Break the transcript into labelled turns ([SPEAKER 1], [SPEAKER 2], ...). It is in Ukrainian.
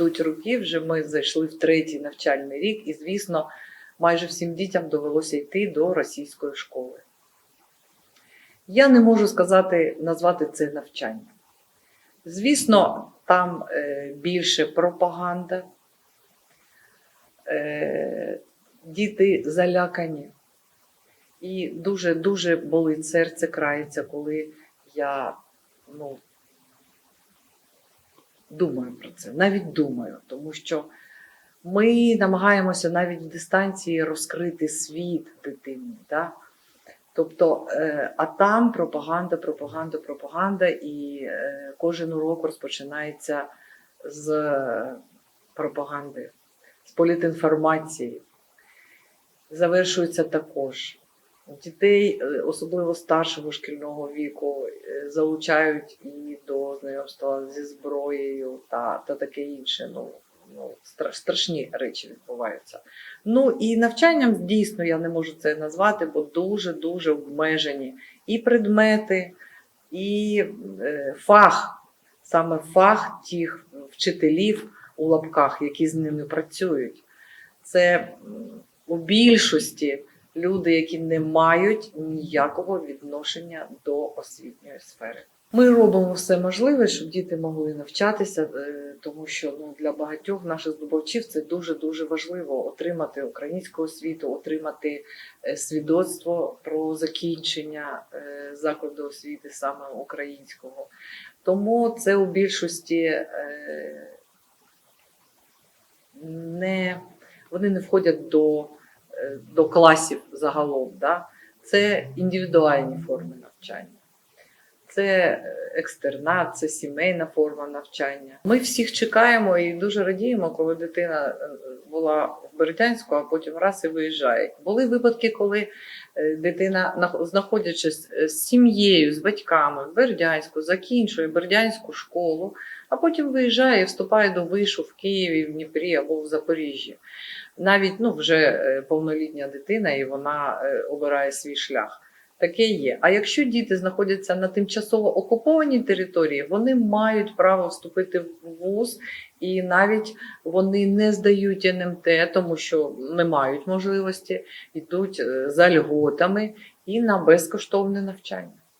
[SPEAKER 1] йдуть роки, вже ми зайшли в третій навчальний рік, і, звісно, майже всім дітям довелося йти до російської школи. Я не можу сказати, назвати це навчанням. Звісно, там е, більше пропаганда, е, діти залякані. І дуже-дуже болить серце крається, коли я ну, думаю про це, навіть думаю, тому що ми намагаємося навіть в дистанції розкрити світ дитині. Да? Тобто, е, а там пропаганда, пропаганда, пропаганда, і е, кожен урок розпочинається з пропаганди, з політінформації. Завершується також. Дітей, е, особливо старшого шкільного віку, залучають і знайомства зі зброєю та, та таке інше. Ну, ну, страшні речі відбуваються. Ну і навчанням дійсно я не можу це назвати, бо дуже-дуже обмежені і предмети, і е, фах, саме фах тих вчителів у лапках, які з ними працюють. Це у більшості люди, які не мають ніякого відношення до освітньої сфери. Ми робимо все можливе, щоб діти могли навчатися, е, тому що ну, для багатьох наших здобувачів це дуже дуже важливо отримати українську освіту, отримати е, свідоцтво про закінчення е, закладу освіти саме українського. Тому це у більшості не, вони не входять до, до класів загалом. Да? Це індивідуальні форми навчання. Це екстернат, це сімейна форма навчання. Ми всіх чекаємо і дуже радіємо, коли дитина е, була в Бердянську, а потім раз і виїжджає. Були випадки, коли е, дитина, знаходячись е, з сім'єю, з батьками в Бердянську, закінчує бердянську школу, а потім виїжджає і вступає до вишу в Києві, в Дніпрі або в Запоріжжі. Навіть ну, вже повнолітня дитина, і вона обирає свій шлях. Таке є. А якщо діти знаходяться на тимчасово окупованій території, вони мають право вступити в вуз, і навіть вони не здають НМТ, тому що не мають можливості, йдуть е, за льготами і на безкоштовне навчання.